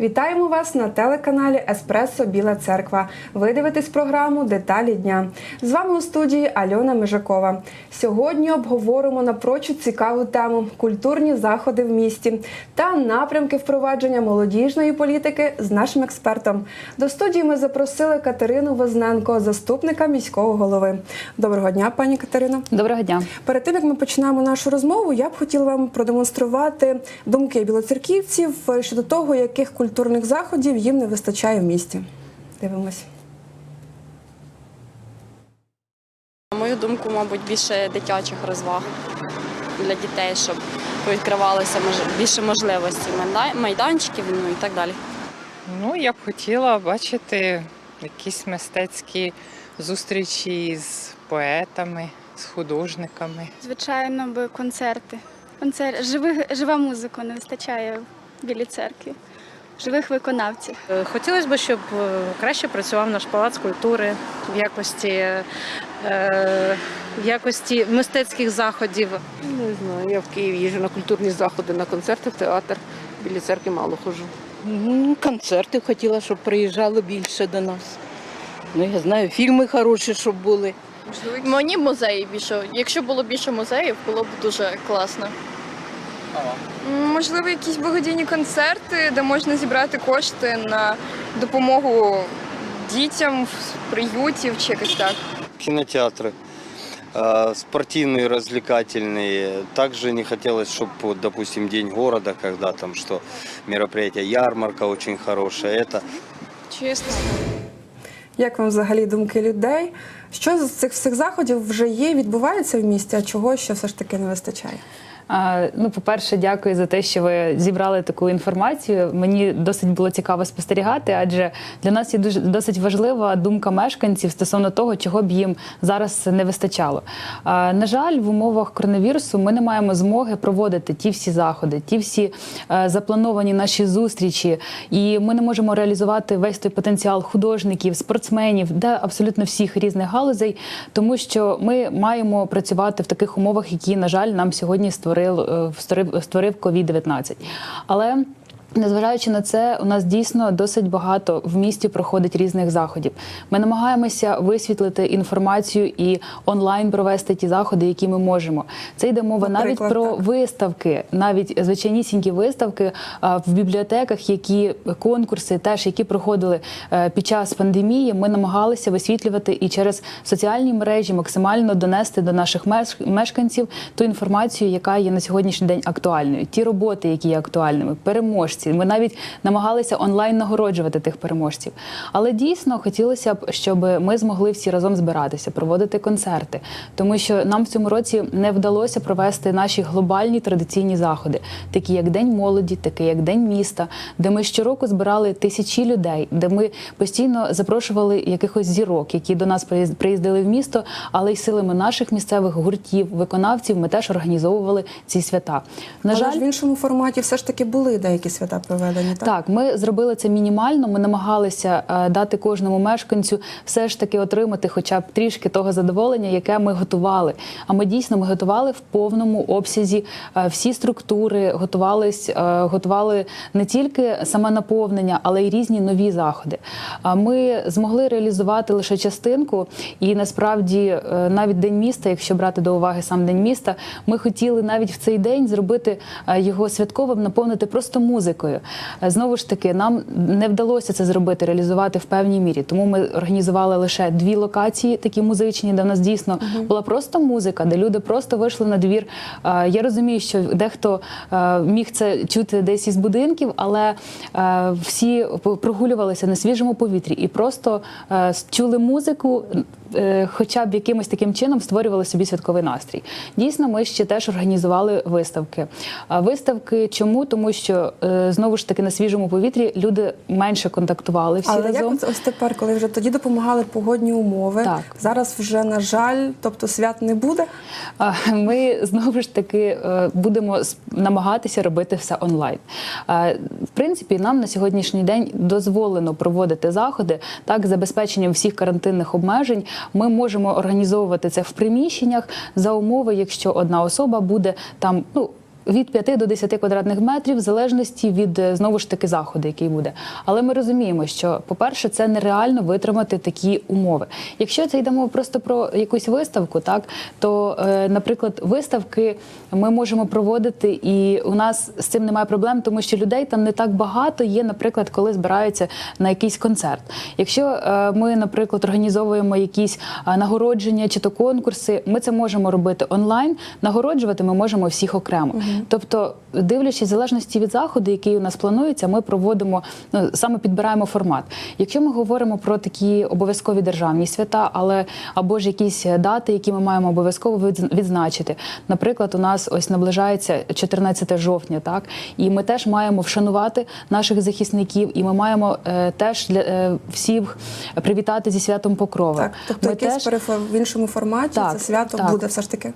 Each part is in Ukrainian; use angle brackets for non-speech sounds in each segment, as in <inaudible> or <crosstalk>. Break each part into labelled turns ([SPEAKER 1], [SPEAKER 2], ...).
[SPEAKER 1] Вітаємо вас на телеканалі Еспресо Біла Церква. Ви дивитесь програму Деталі дня. З вами у студії Альона Межакова. Сьогодні обговоримо напрочуд цікаву тему культурні заходи в місті та напрямки впровадження молодіжної політики з нашим експертом. До студії ми запросили Катерину Возненко, заступника міського голови. Доброго дня, пані Катерино.
[SPEAKER 2] Доброго дня.
[SPEAKER 1] Перед тим як ми починаємо нашу розмову, я б хотіла вам продемонструвати думки білоцерківців щодо того, яких культурних заходів їм не вистачає в місті. Дивимось.
[SPEAKER 3] На мою думку, мабуть, більше дитячих розваг для дітей, щоб відкривалися більше можливостей, майданчиків ну і так далі.
[SPEAKER 4] Ну, я б хотіла бачити якісь мистецькі зустрічі з поетами, з художниками.
[SPEAKER 5] Звичайно, би концерти. Концерт, жива музика не вистачає в Білій церкві, живих виконавців.
[SPEAKER 6] Е, Хотілося б, щоб е, краще працював наш палац культури в якості, е, в якості мистецьких заходів.
[SPEAKER 7] Не знаю, я в Києві їжджу на культурні заходи, на концерти, в театр. Біля церкви мало ходжу.
[SPEAKER 8] Ну, Концерти хотіла, щоб приїжджало більше до нас. Ну, я знаю, фільми хороші, щоб були.
[SPEAKER 9] Мені музеї більше. Якщо було більше музеїв, було б дуже класно.
[SPEAKER 10] Можливо, якісь благодійні концерти, де можна зібрати кошти на допомогу дітям в приютів чи якось так.
[SPEAKER 11] кинотеатры, э, спортивные, развлекательные. Также не хотелось, чтобы, вот, допустим, День города, когда там что, мероприятие, ярмарка очень хорошая. Это
[SPEAKER 10] Чесно.
[SPEAKER 1] Як вам взагалі думки людей? Що з цих всіх заходів вже є, відбувається в місті, а чого ще все ж таки не вистачає?
[SPEAKER 2] Ну, по-перше, дякую за те, що ви зібрали таку інформацію. Мені досить було цікаво спостерігати, адже для нас є дуже досить важлива думка мешканців стосовно того, чого б їм зараз не вистачало. На жаль, в умовах коронавірусу ми не маємо змоги проводити ті всі заходи, ті всі е, заплановані наші зустрічі, і ми не можемо реалізувати весь той потенціал художників, спортсменів, да абсолютно всіх різних галузей, тому що ми маємо працювати в таких умовах, які, на жаль, нам сьогодні створив е, створив, створив COVID-19. Але Незважаючи на це, у нас дійсно досить багато в місті проходить різних заходів. Ми намагаємося висвітлити інформацію і онлайн провести ті заходи, які ми можемо. Це йде мова навіть
[SPEAKER 1] Наприклад,
[SPEAKER 2] про
[SPEAKER 1] так.
[SPEAKER 2] виставки, навіть звичайнісінькі виставки в бібліотеках, які конкурси, теж які проходили е, під час пандемії. Ми намагалися висвітлювати і через соціальні мережі максимально донести до наших меш- мешканців ту інформацію, яка є на сьогоднішній день актуальною. Ті роботи, які є актуальними, переможці. Ми навіть намагалися онлайн нагороджувати тих переможців. Але дійсно хотілося б, щоб ми змогли всі разом збиратися, проводити концерти, тому що нам в цьому році не вдалося провести наші глобальні традиційні заходи, такі як День молоді, такі як День міста, де ми щороку збирали тисячі людей, де ми постійно запрошували якихось зірок, які до нас приїз- приїздили в місто, але й силами наших місцевих гуртів, виконавців ми теж організовували ці свята. На
[SPEAKER 1] Але
[SPEAKER 2] жаль,
[SPEAKER 1] ж в іншому форматі все ж таки були деякі свята проведені. Так,
[SPEAKER 2] так, ми зробили це мінімально. Ми намагалися е, дати кожному мешканцю все ж таки отримати, хоча б трішки того задоволення, яке ми готували. А ми дійсно ми готували в повному обсязі е, всі структури, готувались, е, готували не тільки саме наповнення, але й різні нові заходи. А ми змогли реалізувати лише частинку, і насправді навіть день міста, якщо брати до уваги сам день міста, ми хотіли навіть в цей день зробити його святковим, наповнити просто музикою. Е, Знову ж таки, нам не вдалося це зробити, реалізувати в певній мірі. Тому ми організували лише дві локації, такі музичні, де в нас дійсно була просто музика, де люди просто вийшли на двір. Е, Я розумію, що дехто е, міг це чути десь із будинків, але всі прогулювалися на свіжому повітрі і просто чули музику. Е, Хоча б якимось таким чином створювали собі святковий настрій. Дійсно, ми ще теж організували виставки. А Виставки чому? Тому що е, знову ж таки на свіжому повітрі люди менше контактували всі
[SPEAKER 1] Але
[SPEAKER 2] разом.
[SPEAKER 1] як ось- тепер, коли вже тоді допомагали погодні умови,
[SPEAKER 2] Так.
[SPEAKER 1] зараз вже на жаль, тобто свят не буде.
[SPEAKER 2] А, Ми знову ж таки е, будемо намагатися робити все онлайн. В принципі, нам на сьогоднішній день дозволено проводити заходи так, забезпеченням всіх карантинних обмежень. Ми можемо організовувати це в приміщеннях за умови, якщо одна особа буде там, ну. Від 5 до 10 квадратних метрів, в залежності від е, знову ж таки заходу, який буде. Але ми розуміємо, що, по-перше, це нереально витримати такі умови. Якщо це йдемо просто про якусь виставку, так то, е, наприклад, виставки ми можемо проводити, і у нас з цим немає проблем, тому що людей там не так багато є, наприклад, коли збираються на якийсь концерт. Якщо е, ми, наприклад, організовуємо якісь нагородження чи то конкурси, ми це можемо робити онлайн. Нагороджувати ми можемо всіх окремо. Тобто, дивлячись в залежності від заходу, який у нас планується, ми проводимо ну саме підбираємо формат. Якщо ми говоримо про такі обов'язкові державні свята, але або ж якісь дати, які ми маємо обов'язково відз- відзначити. Наприклад, у нас ось наближається 14 жовтня, так і ми теж маємо вшанувати наших захисників, і ми маємо е, теж для е, всіх привітати зі святом Покрови.
[SPEAKER 1] Так, тобто
[SPEAKER 2] ми
[SPEAKER 1] якийсь перефор- в іншому форматі
[SPEAKER 2] Так,
[SPEAKER 1] це свято
[SPEAKER 2] так.
[SPEAKER 1] буде все ж таки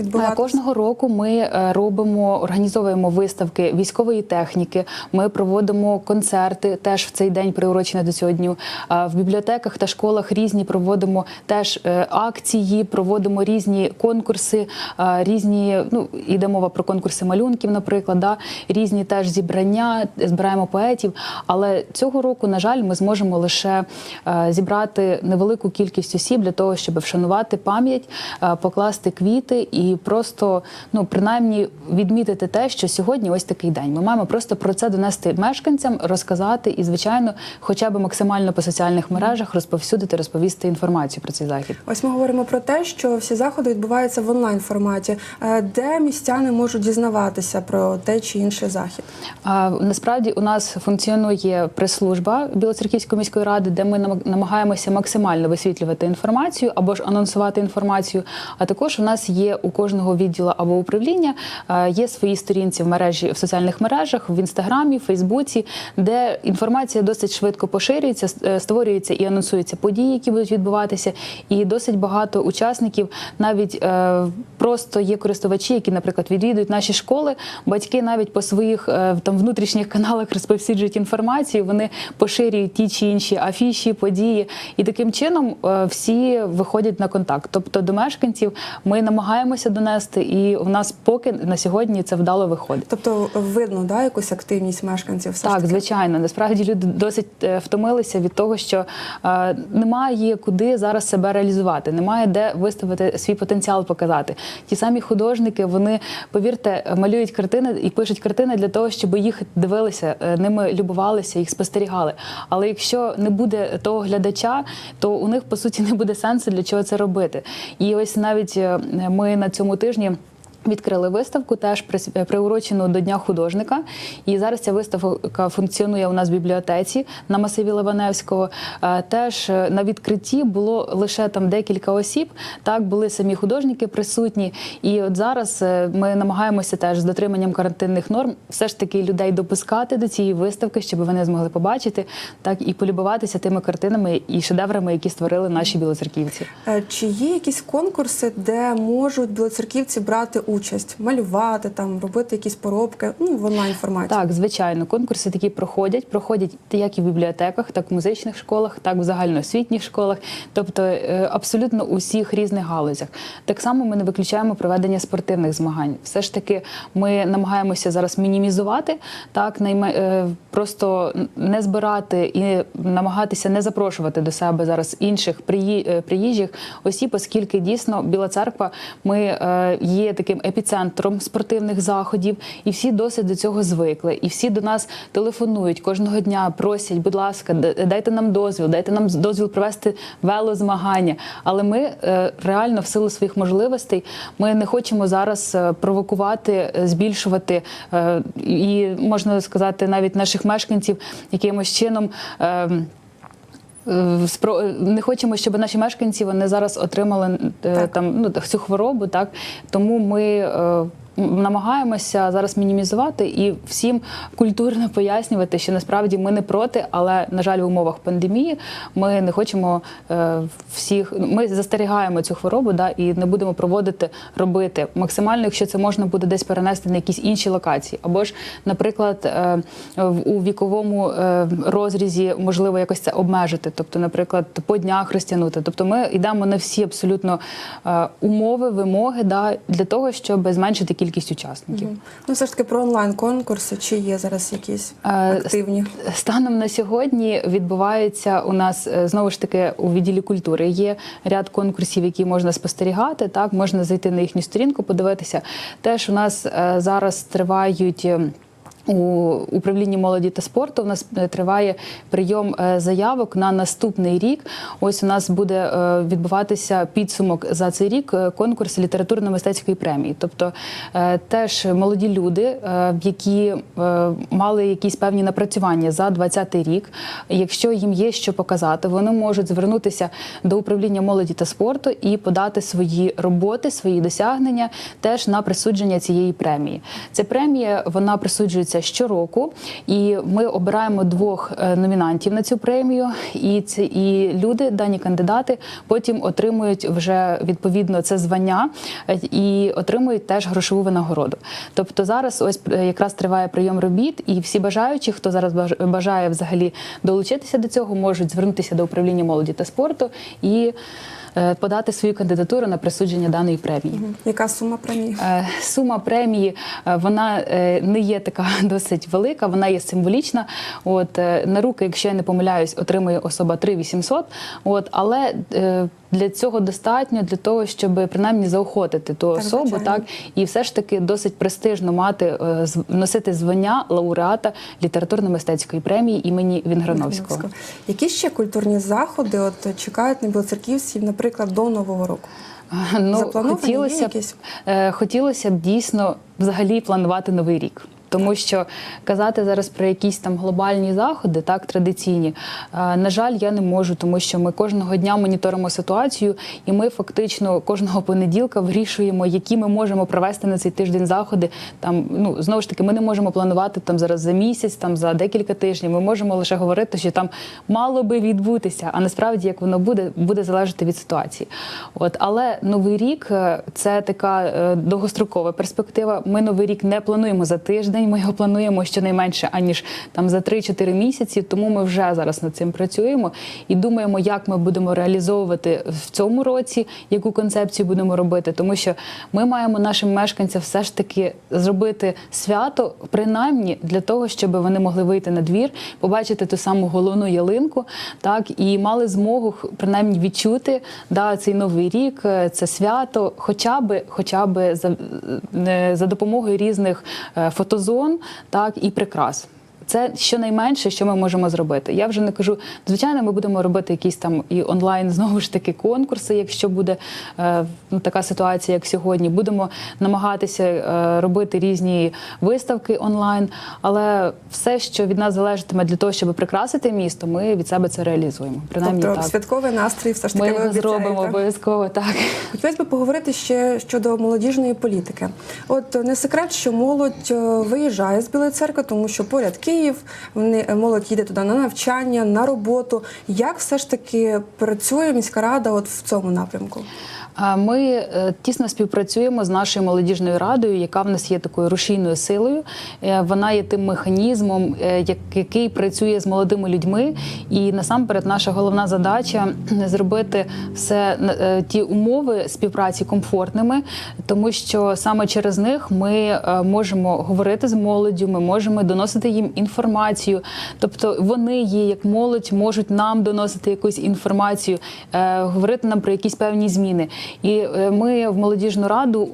[SPEAKER 1] відбуватися?
[SPEAKER 2] Кожного року ми е, робимо, організовуємо виставки військової техніки. Ми проводимо концерти теж в цей день, приурочені до цього дню. В бібліотеках та школах різні проводимо теж е, акції, проводимо різні конкурси, різні. Ну іде мова про конкурси малюнків, наприклад, да, різні теж зібрання, збираємо поетів. Але цього року, на жаль, ми зможемо лише е, зібрати невелику кількість осіб для того, щоб вшанувати пам'ять, е, покласти квіти і просто ну принаймні відмітити те, що сьогодні ось такий день. Ми маємо просто про це донести мешканцям, розказати і, звичайно, хоча б максимально по соціальних мережах розповсюдити, розповісти інформацію про цей захід.
[SPEAKER 1] Ось ми говоримо про те, що всі заходи відбуваються в онлайн форматі, Е, де містяни можуть дізнаватися про те чи інший захід.
[SPEAKER 2] А, насправді у нас функціонує прес-служба Білоцерківської міської ради, де ми намагаємося максимально висвітлювати інформацію або ж анонсувати інформацію. А також у нас є у кожного відділу або управління е, є свої сторінці в мережі в соціальних мережах, в інстаграмі, в Фейсбуці, де інформація досить швидко поширюється, е, і анонсуються події, які будуть відбуватися. І досить багато учасників навіть е, просто є користувачі, які, наприклад, відвідують наші школи. Батьки навіть по своїх там внутрішніх каналах <laughs> розповсюджують інформацію. Вони поширюють ті чи інші афіші, події, і таким чином всі виходять на контакт. Тобто до мешканців ми намагаємося донести, і у нас поки на сьогодні це вдало виходить.
[SPEAKER 1] Тобто видно да, якусь активність мешканців. Все ж
[SPEAKER 2] Так,
[SPEAKER 1] таки?
[SPEAKER 2] звичайно, насправді люди досить е, втомилися від того, що е, немає куди зараз себе реалізувати, немає де виставити свій потенціал, показати. Ті самі художники, вони повірте, малюють картини і пишуть картини для того, щоб їх дивилися, е, ними любувалися, їх спостерігали. Але якщо не буде того глядача, то у них по суті не буде сенсу для чого це робити. І ось навіть е, ми на цьому тижні. Відкрили виставку, теж прис- приурочену до Дня художника. І зараз ця виставка функціонує у нас в бібліотеці на масиві Ливаневського. Е, Теж е, на відкритті було лише там декілька осіб. Так були самі художники присутні. І от зараз е, ми намагаємося теж з дотриманням карантинних норм все ж таки людей допускати до цієї виставки, щоб вони змогли побачити так і полюбуватися тими картинами і шедеврами, які створили наші білоцерківці.
[SPEAKER 1] Е, Чи є якісь конкурси, де можуть білоцерківці брати участь, малювати там, робити якісь поробки ну, в онлайн форматі?
[SPEAKER 2] Так, звичайно, конкурси такі проходять. Проходять як і в бібліотеках, так і в музичних школах, так і в загальноосвітніх школах, тобто е, абсолютно у всіх різних галузях. Так само ми не виключаємо проведення спортивних змагань. Все ж таки, ми намагаємося зараз мінімізувати, так найме- е, просто не збирати і намагатися не запрошувати до себе зараз інших е, приїжджих осіб, оскільки дійсно Біла церква ми є таким епіцентром спортивних заходів, і всі досить до цього звикли. І всі до нас телефонують кожного дня, просять, будь ласка, дайте нам дозвіл, дайте нам дозвіл провести велозмагання. Але ми е, реально в силу своїх можливостей ми не хочемо зараз е, провокувати, е, збільшувати і можна сказати навіть наших мешканців якимось чином. Е, не хочемо, щоб наші мешканці вони зараз отримали е,
[SPEAKER 1] Так.
[SPEAKER 2] там ну цю хворобу, так тому ми. Намагаємося зараз мінімізувати і всім культурно пояснювати, що насправді ми не проти, але на жаль, в умовах пандемії ми не хочемо е, всіх. Ми застерігаємо цю хворобу, да, і не будемо проводити, робити максимально, якщо це можна буде десь перенести на якісь інші локації, або ж, наприклад, е, у віковому е, розрізі можливо якось це обмежити, тобто, наприклад, по днях розтягнути. Тобто, ми йдемо на всі абсолютно умови, вимоги, да, для того, щоб зменшити кількість кількість учасників.
[SPEAKER 1] Ну, все ж таки про онлайн-конкурси, чи є зараз якісь
[SPEAKER 2] Е,
[SPEAKER 1] активні?
[SPEAKER 2] Станом на сьогодні відбувається у нас е, знову ж таки у відділі культури. Є ряд конкурсів, які можна спостерігати. Так можна зайти на їхню сторінку, подивитися. Теж у нас е, зараз тривають. У управлінні молоді та спорту у нас е, триває прийом е, заявок на наступний рік. Ось у нас буде е, відбуватися підсумок за цей рік конкурс літературно-мистецької премії. Тобто теж молоді люди, які мали якісь певні напрацювання за 2020 рік. Якщо їм є що показати, вони можуть звернутися до управління молоді та спорту і подати свої роботи, свої досягнення теж на присудження цієї премії. Ця премія вона присуджується щороку, і ми обираємо двох е, номінантів на цю премію. І ці і люди, дані кандидати, потім отримують вже відповідно це звання е, і отримують теж грошову винагороду. Тобто зараз ось е, якраз триває прийом робіт, і всі бажаючі, хто зараз баж- бажає взагалі долучитися до цього, можуть звернутися до управління молоді та спорту і подати свою кандидатуру на присудження даної премії.
[SPEAKER 1] Яка сума премії?
[SPEAKER 2] Е, Сума премії е, вона е, не є така <laughs> досить велика, вона є символічна. От е, на руки, якщо я не помиляюсь, отримує особа 3800. От але е, для цього достатньо для того, щоб принаймні заохотити ту
[SPEAKER 1] Так,
[SPEAKER 2] особу,
[SPEAKER 1] звичайно.
[SPEAKER 2] так і все ж таки досить престижно мати е, носити звання лауреата літературно-мистецької премії імені Вінграновського.
[SPEAKER 1] Які ще культурні заходи от чекають на білоцерківців, наприклад, до Нового року?
[SPEAKER 2] Ну, хотілося б, е, хотілося б дійсно взагалі планувати новий рік. Тому що казати зараз про якісь там глобальні заходи, так традиційні, е, на жаль, я не можу, тому що ми кожного дня моніторимо ситуацію, і ми фактично кожного понеділка вирішуємо, які ми можемо провести на цей тиждень заходи. Там ну знову ж таки, ми не можемо планувати там зараз за місяць, там за декілька тижнів. Ми можемо лише говорити, що там мало би відбутися, а насправді як воно буде, буде залежати від ситуації. От але новий рік е, це така е, довгострокова перспектива. Ми новий рік не плануємо за тиждень. Ми його плануємо щонайменше аніж там за 3-4 місяці. Тому ми вже зараз над цим працюємо і думаємо, як ми будемо реалізовувати в цьому році, яку концепцію будемо робити. Тому що ми маємо нашим мешканцям все ж таки зробити свято, принаймні для того, щоб вони могли вийти на двір, побачити ту саму головну ялинку, так і мали змогу принаймні відчути да, цей новий рік, е, це свято, хоча би, хоча би за, е, за допомогою різних е, фотозон, так і прикрас. Це щонайменше, що ми можемо зробити. Я вже не кажу. Звичайно, ми будемо робити якісь там і онлайн <laughs> знову ж таки конкурси, якщо буде е, ну, така ситуація, як сьогодні. Будемо намагатися е, робити різні виставки онлайн, але все, що від нас залежатиме для того, щоб прикрасити місто, ми від себе це реалізуємо. Принаймні
[SPEAKER 1] тобто
[SPEAKER 2] так.
[SPEAKER 1] святковий настрій все ж таки
[SPEAKER 2] Ми його зробимо обов'язково так.
[SPEAKER 1] Хотілося б поговорити ще щодо молодіжної політики. От не секрет, що молодь е, виїжджає з Білої церкви, тому що поряд Київ, вони е, молодь їде туди на навчання, на роботу. Як все ж таки працює міська рада от в цьому напрямку?
[SPEAKER 2] Ми е, тісно співпрацюємо з нашою молодіжною радою, яка в нас є такою рушійною силою. Е, Вона є тим механізмом, е, який працює з молодими людьми. І насамперед, наша головна задача зробити все ті умови співпраці комфортними, тому що саме через них ми можемо говорити з молоддю, ми можемо доносити їм інформацію. Тобто вони є як молодь, можуть нам доносити якусь інформацію, говорити нам про якісь певні зміни. І е, ми в молодіжну раду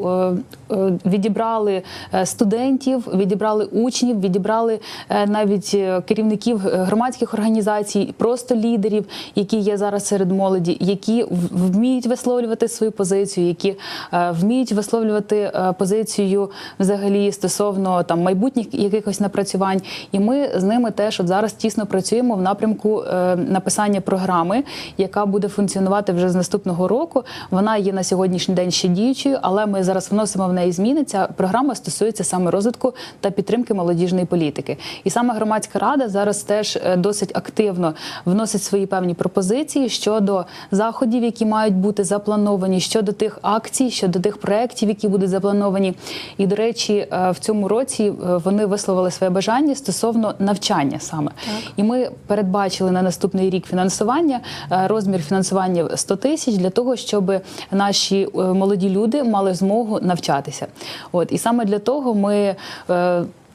[SPEAKER 2] е, е, відібрали студентів, відібрали учнів, відібрали навіть керівників громадських організацій, просто лідерів, які є зараз серед молоді, які вміють висловлювати свою позицію, які вміють висловлювати позицію взагалі стосовно там майбутніх якихось напрацювань. І ми з ними теж от зараз тісно працюємо в напрямку написання програми, яка буде функціонувати вже з наступного року. Вона є на сьогоднішній день ще діючою, але ми зараз вносимо в неї зміни. Ця програма стосується саме розвитку та підтримки молодіжної політики. І саме громадська рада зараз теж е, досить активно вносить свої певні пропозиції щодо заходів, які мають бути заплановані, щодо тих акцій, щодо тих проєктів, які будуть заплановані. І до речі, е, в цьому році е, вони висловили своє бажання стосовно. навчання саме. І ми передбачили на наступний рік фінансування, розмір фінансування 100 тисяч для того, щоб наші е, молоді люди мали змогу навчатися. От і саме для того ми.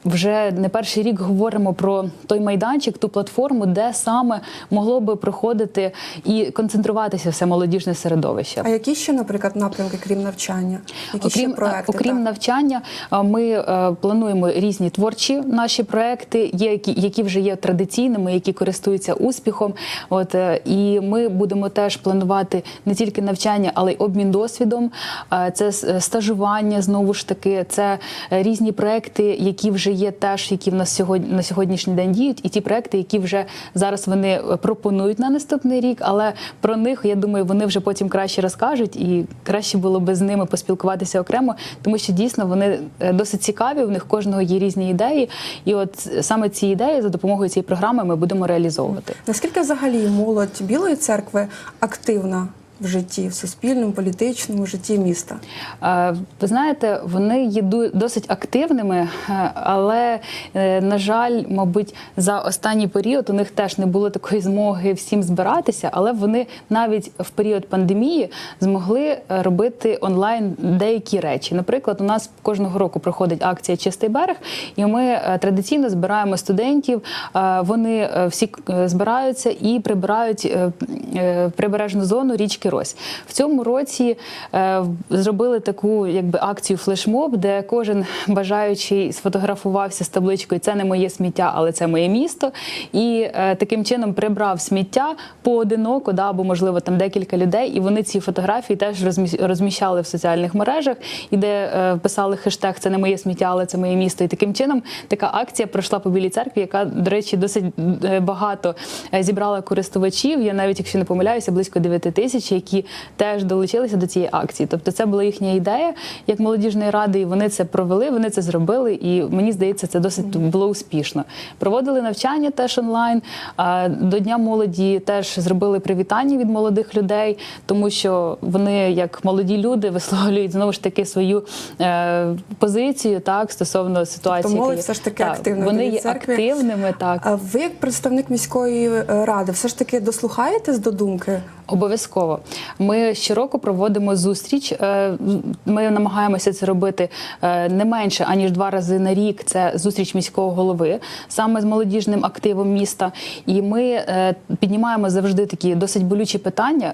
[SPEAKER 2] Вже не перший рік говоримо про той майданчик, ту платформу, де саме могло би проходити і концентруватися все молодіжне середовище.
[SPEAKER 1] А які ще, наприклад, напрямки, крім навчання? Які ще
[SPEAKER 2] Окрім,
[SPEAKER 1] проекти?
[SPEAKER 2] окрім
[SPEAKER 1] так?
[SPEAKER 2] навчання, е, ми е, плануємо різні творчі наші проекти, є які, які вже є традиційними, які користуються успіхом. От е, і ми будемо теж планувати не тільки навчання, але й обмін досвідом. Це стажування знову ж таки, це різні проекти, які вже є, теж які в нас сьогодні на сьогоднішній день діють, і ті проекти, які вже зараз вони е, пропонують на наступний рік. Але про них я думаю, вони вже потім краще розкажуть, і краще було би з ними поспілкуватися окремо, тому що дійсно вони е, досить цікаві. У них кожного є різні ідеї, і от саме ці ідеї за допомогою цієї програми ми будемо реалізовувати.
[SPEAKER 1] Наскільки взагалі молодь Білої церкви активна в житті, в суспільному, політичному житті міста?
[SPEAKER 2] Е, Ви знаєте, вони є досить активними, е, але, е, на жаль, мабуть, за останній період у них теж не було такої змоги всім збиратися, але вони навіть в період пандемії змогли робити онлайн деякі речі. Наприклад, у нас кожного року проходить акція Чистий берег, і ми традиційно збираємо студентів. Вони всі збираються і прибирають прибережну зону річки Рось. В цьому році е, зробили таку якби акцію флешмоб, де кожен бажаючий сфотографувався з табличкою Це не моє сміття, але це моє місто. І е, таким чином прибрав сміття поодиноко, да, або можливо там декілька людей. І вони ці фотографії теж розміщали в соціальних мережах, і де е, писали хештег Це не моє сміття, але це моє місто. І таким чином така акція пройшла по білій церкві, яка, до речі, досить е, багато е, зібрала користувачів. Я навіть, якщо не помиляюся, близько 9 тисяч, які теж долучилися до цієї акції. Тобто, це була їхня ідея як молодіжної ради, і вони це провели, вони це зробили. І мені здається, це досить було успішно. Проводили навчання теж онлайн. До Дня молоді теж зробили привітання від молодих людей, тому що вони, як молоді люди, висловлюють знову ж таки свою е, позицію так стосовно ситуації.
[SPEAKER 1] Тобто молодь все ж таки
[SPEAKER 2] Так,
[SPEAKER 1] активна
[SPEAKER 2] Вони є
[SPEAKER 1] церкві.
[SPEAKER 2] активними, так.
[SPEAKER 1] А ви, як представник міської е, ради, все ж таки дослухаєтесь до думки?
[SPEAKER 2] Обов'язково. Ми щороку проводимо зустріч. Е, Ми намагаємося це робити е, не менше аніж два рази на рік. Це зустріч міського голови саме з молодіжним активом міста. І ми е, піднімаємо завжди такі досить болючі питання.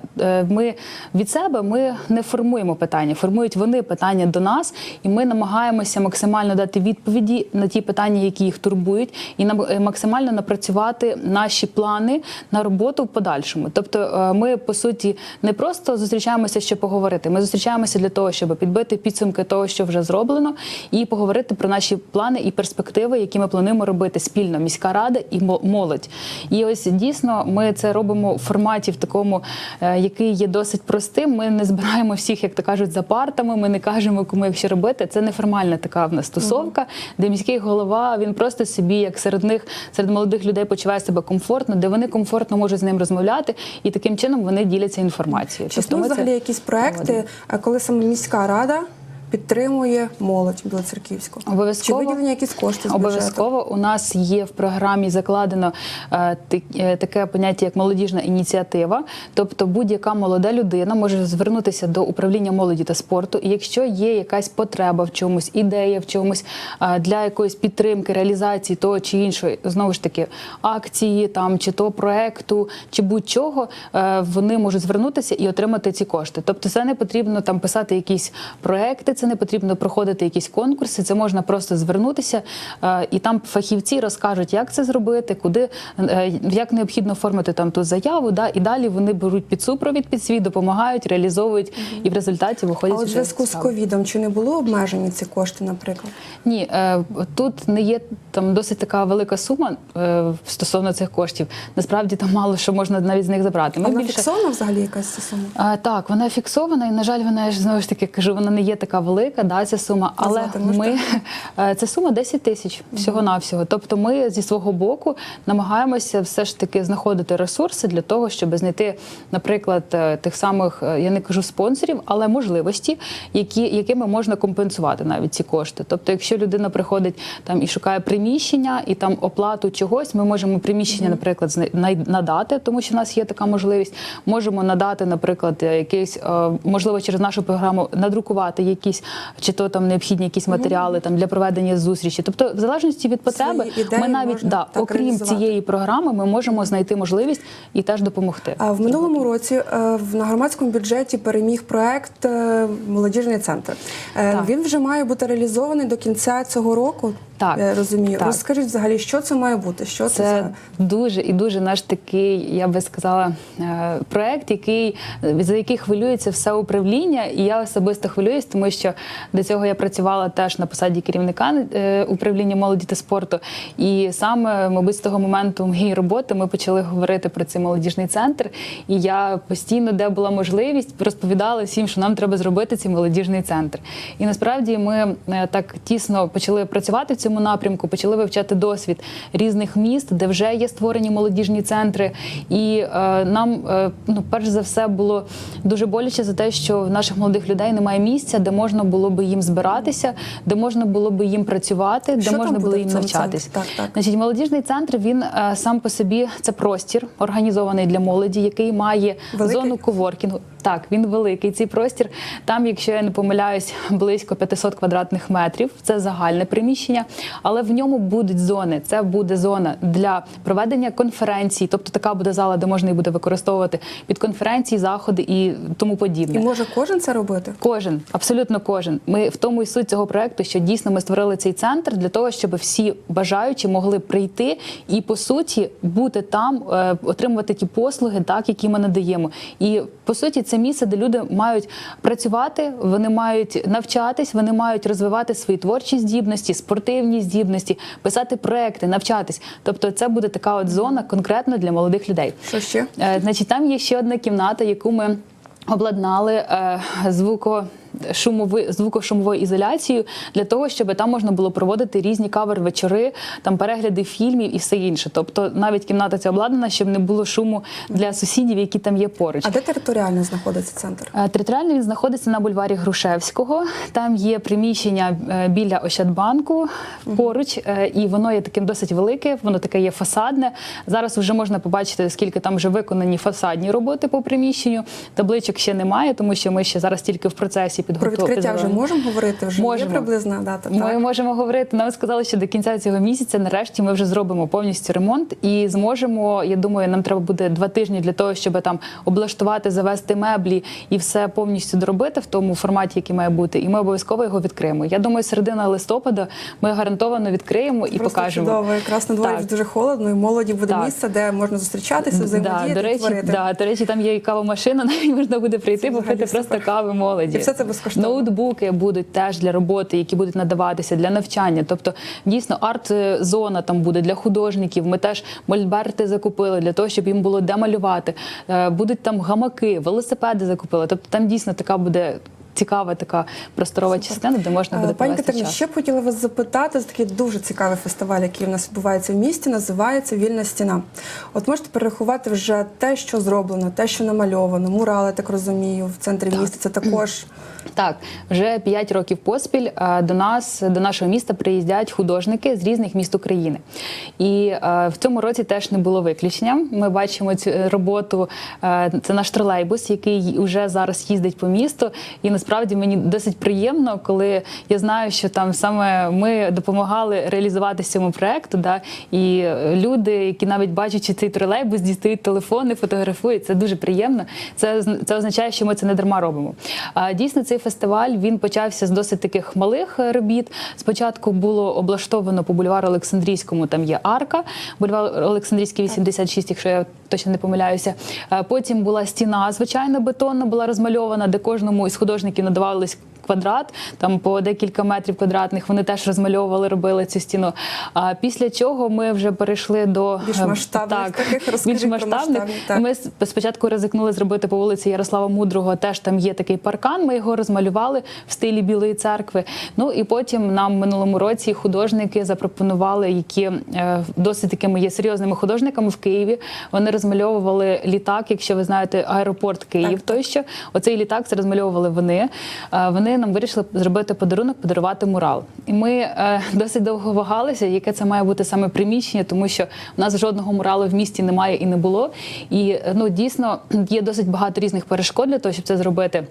[SPEAKER 2] Ми від себе ми не формуємо питання, формують вони питання до нас, і ми намагаємося максимально дати відповіді на ті питання, які їх турбують, і максимально напрацювати наші плани на роботу в подальшому. Тобто, ми по суті не просто зустрічаємося, щоб поговорити. Ми зустрічаємося для того, щоб підбити підсумки того, що вже зроблено, і поговорити про наші плани і перспективи, які ми плануємо робити спільно міська рада і мо- молодь. І ось дійсно ми це робимо в форматі в такому, е, який є досить простим. Ми не збираємо всіх, як то кажуть, за партами. Ми не кажемо, кому що робити. Це неформальна така в нас тусовка, де міський голова він просто собі, як серед них, серед молодих людей, почуває себе комфортно, де вони комфортно можуть з ним розмовляти, і таким чином вони діляться інформацією.
[SPEAKER 1] Чи
[SPEAKER 2] Тобто
[SPEAKER 1] існують взагалі якісь проекти, коли саме міська рада підтримує молодь Білоцерківську?
[SPEAKER 2] Обов'язково.
[SPEAKER 1] Чи виділені якісь кошти з?
[SPEAKER 2] Обов'язково у нас є в програмі закладено е, е, таке поняття як молодіжна ініціатива. Тобто будь-яка молода людина може звернутися до управління молоді та спорту. І якщо є якась потреба в чомусь, ідея в чомусь е, для якоїсь підтримки, реалізації того чи іншої, знову ж таки, акції там чи то проекту, чи будь-чого, вони можуть звернутися і отримати ці кошти. Тобто, це не потрібно там писати якісь проекти, це не потрібно проходити якісь конкурси. Це можна просто звернутися, е, і там фахівці розкажуть, як це зробити, куди е, як необхідно оформити там ту заяву. Да, і далі вони беруть під супровід під свій, допомагають, реалізовують, і в результаті
[SPEAKER 1] А
[SPEAKER 2] виходять
[SPEAKER 1] от в зв'язку з ковідом чи не були обмежені ці кошти, наприклад?
[SPEAKER 2] Ні, е, тут не є там досить така велика сума стосовно цих коштів. Насправді там мало що можна навіть з них забрати. Ми
[SPEAKER 1] вона
[SPEAKER 2] більше
[SPEAKER 1] фіксована взагалі якась сума?
[SPEAKER 2] А, так, вона фіксована, і на жаль, вона я ж знову ж таки кажу, вона не є така велика, да, ця сума, але
[SPEAKER 1] Назвати
[SPEAKER 2] ми <laughs> е, це сума 10 тисяч всього навсього. Тобто, ми зі свого боку намагаємося все ж таки знаходити ресурси для того, щоб знайти, наприклад, е, тих самих е, я не кажу спонсорів, але можливості, які якими можна компенсувати навіть ці кошти. Тобто, якщо людина приходить там і шукає приміщення, і там оплату чогось, ми можемо приміщення, наприклад, надати, тому що в нас є така можливість. Можемо надати, наприклад, якийсь можливо через нашу програму надрукувати якісь чи то там необхідні якісь матеріали там для проведення зустрічі. Тобто, в залежності від потреби,
[SPEAKER 1] Свої
[SPEAKER 2] ми навіть да, окрім цієї програми, ми можемо знайти можливість і теж допомогти.
[SPEAKER 1] А в минулому році е, на громадському бюджеті переміг проект е, Молодіжний центр. Е,
[SPEAKER 2] Так.
[SPEAKER 1] Він вже має бути реалізований до кінця цього року.
[SPEAKER 2] Так.
[SPEAKER 1] Я розумію.
[SPEAKER 2] Так.
[SPEAKER 1] Розкажіть взагалі, що це має бути? Що це,
[SPEAKER 2] Це
[SPEAKER 1] за
[SPEAKER 2] дуже і дуже наш такий, я би сказала, проект, який за який хвилюється все управління. І я особисто хвилююсь, тому що до цього я працювала теж на посаді керівника е, управління молоді та спорту. І саме, мабуть, з того моменту моєї роботи ми почали говорити про цей молодіжний центр. І я постійно, де була можливість, розповідала всім, що нам треба зробити цей молодіжний центр. І насправді ми е, так тісно почали працювати в цьому напрямку, почали вивчати досвід різних міст, де вже є створені молодіжні центри. І е, нам, е, ну, перш за все, було дуже боляче за те, що в наших молодих людей немає місця, де можна було би їм збиратися, де можна було би їм працювати, де
[SPEAKER 1] Що
[SPEAKER 2] можна було їм
[SPEAKER 1] центрі? Так, так.
[SPEAKER 2] Значить, молодіжний центр він е, сам по собі це простір організований для молоді, який має
[SPEAKER 1] Великий?
[SPEAKER 2] зону коворкінгу. Так, він великий. Цей простір. Там, якщо я не помиляюсь, близько 500 квадратних метрів. Це загальне приміщення, але в ньому будуть зони. Це буде зона для проведення конференцій, тобто така буде зала, де можна і буде використовувати під конференції, заходи і тому подібне.
[SPEAKER 1] і може кожен це робити?
[SPEAKER 2] Кожен, абсолютно кожен. Ми в тому і суть цього проекту, що дійсно ми створили цей центр для того, щоб всі бажаючі могли прийти і по суті бути там, е, отримувати ті послуги, так які ми надаємо. І по суті, це місце, де люди мають працювати, вони мають навчатись, вони мають розвивати свої творчі здібності, спортивні здібності, писати проекти, навчатись. Тобто, це буде така от зона конкретно для молодих людей.
[SPEAKER 1] Що ще?
[SPEAKER 2] Е, Значить, там є ще одна кімната, яку ми обладнали е, звуко. Шумови звукошумовою ізоляцією для того, щоб там можна було проводити різні кавер-вечори, там перегляди фільмів і все інше. Тобто навіть кімната ця обладнана, щоб не було шуму для сусідів, які там є поруч.
[SPEAKER 1] А де територіально знаходиться центр?
[SPEAKER 2] Е, Територіально він знаходиться на бульварі Грушевського. Там є приміщення е, біля Ощадбанку поруч, е, і воно є таким досить велике. Воно таке є фасадне. Зараз вже можна побачити, скільки там вже виконані фасадні роботи по приміщенню. Табличок ще немає, тому що ми ще зараз тільки в процесі
[SPEAKER 1] Про відкриття вже можемо говорити? Вже
[SPEAKER 2] Можемо.
[SPEAKER 1] є приблизна дата.
[SPEAKER 2] Ми
[SPEAKER 1] так?
[SPEAKER 2] можемо говорити. Нам сказали, що до кінця цього місяця нарешті ми вже зробимо повністю ремонт і зможемо. Я думаю, нам треба буде два тижні для того, щоб там облаштувати, завести меблі і все повністю доробити в тому форматі, який має бути. І ми обов'язково його відкриємо. Я думаю, середина листопада ми гарантовано відкриємо і
[SPEAKER 1] Просто
[SPEAKER 2] покажемо.
[SPEAKER 1] чудово. Якраз на дворі вже дуже холодно, і молоді буде
[SPEAKER 2] Так.
[SPEAKER 1] місце, де можна зустрічатися,
[SPEAKER 2] Да, до речі,
[SPEAKER 1] творити.
[SPEAKER 2] да, до речі, там є і кавомашина, <laughs> навіть можна буде прийти, попити просто кави молоді.
[SPEAKER 1] І все це безкоштовно.
[SPEAKER 2] Ноутбуки будуть теж для роботи, які будуть надаватися для навчання. Тобто, дійсно, арт-зона там буде для художників. Ми теж мольберти закупили для того, щоб їм було де малювати. Е, Будуть там гамаки, велосипеди закупили. Тобто там дійсно така буде. Цікава така просторова частина, де можна буде
[SPEAKER 1] Е, Пані
[SPEAKER 2] провести
[SPEAKER 1] Катерино,
[SPEAKER 2] час.
[SPEAKER 1] ще б хотіла вас запитати за такий дуже цікавий фестиваль, який в нас відбувається в місті, називається Вільна стіна. От можете перерахувати вже те, що зроблено, те, що намальовано, мурали, так розумію, в центрі міста. Це також <clears throat>
[SPEAKER 2] Так, вже 5 років поспіль е, до нас, до нашого міста, приїздять художники з різних міст України. І е, в цьому році теж не було виключенням. Ми бачимо цю роботу. Це наш тролейбус, який вже зараз їздить по місту. І насправді мені досить приємно, коли я знаю, що там саме ми допомагали реалізувати цьому проекту. Да, і е, люди, які навіть бачачи цей тролейбус, дістають телефони, фотографують. Це дуже приємно. Це це означає, що ми це не дарма робимо. А дійсно, цей фестиваль він почався з досить таких малих е, робіт. Спочатку було облаштовано по бульвару Олександрійському. Там є арка, бульвар Олександрійський 86, якщо я точно не помиляюся. Е, Потім була стіна, звичайно, бетонна була розмальована, де кожному із художників надавались квадрат, там по декілька метрів квадратних. Вони теж розмальовували, робили цю стіну. А після чого ми вже перейшли до
[SPEAKER 1] Більш
[SPEAKER 2] е,
[SPEAKER 1] масштабних
[SPEAKER 2] так,
[SPEAKER 1] таких.
[SPEAKER 2] Більш масштабних.
[SPEAKER 1] так.
[SPEAKER 2] Ми спочатку ризикнули зробити по вулиці Ярослава Мудрого. Теж там є такий паркан. Ми його розмалювали в стилі Білої церкви. Ну і потім нам минулому році художники запропонували, які е, досить такими є серйозними художниками в Києві. Вони розмальовували літак, якщо ви знаєте, аеропорт Київ.
[SPEAKER 1] Так,
[SPEAKER 2] Той що оцей літак це розмальовували вони. Е, Вони нам вирішили зробити подарунок, подарувати мурал. І ми е, досить довго вагалися, яке це має бути саме приміщення, тому що в нас жодного муралу в місті немає і не було. І е, ну дійсно є досить багато різних перешкод для того, щоб це зробити.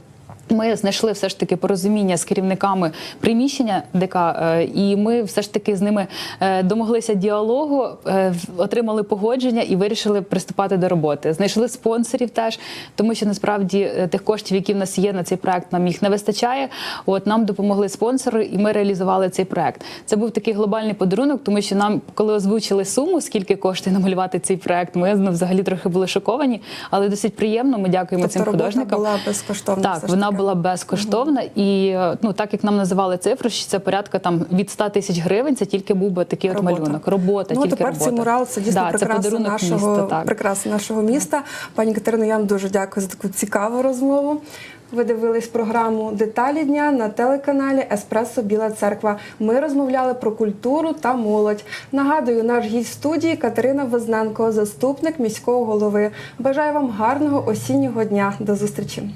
[SPEAKER 2] Ми знайшли все ж таки порозуміння з керівниками приміщення ДК, е, і ми все ж таки з ними е, домоглися діалогу, е, отримали погодження і вирішили приступати до роботи. Знайшли спонсорів теж, тому що насправді тих коштів, які в нас є на цей проект, нам їх не вистачає. От нам допомогли спонсори, і ми реалізували цей проект. Це був такий глобальний подарунок, тому що нам, коли озвучили суму, скільки коштує намалювати цей проект, ми ну, взагалі трохи були шоковані, але досить приємно. Ми дякуємо
[SPEAKER 1] Тобто
[SPEAKER 2] цим художникам.
[SPEAKER 1] була безкоштовна.
[SPEAKER 2] Так, вона. Була безкоштовна, і ну так як нам називали цифру, що це порядка там від 100 тисяч гривень. Це тільки був би такий от малюнок. Робота,
[SPEAKER 1] ну,
[SPEAKER 2] тільки
[SPEAKER 1] тепер
[SPEAKER 2] робота.
[SPEAKER 1] цей мурал це дійсно
[SPEAKER 2] да, це
[SPEAKER 1] нашого,
[SPEAKER 2] міста. Так.
[SPEAKER 1] прикраса нашого міста. Пані Катерино, я вам дуже дякую за таку цікаву розмову. Ви дивились програму Деталі дня на телеканалі Еспресо Біла Церква. Ми розмовляли про культуру та молодь. Нагадую, наш гість студії Катерина Возненко, заступник міського голови. Бажаю вам гарного осіннього дня. До зустрічі.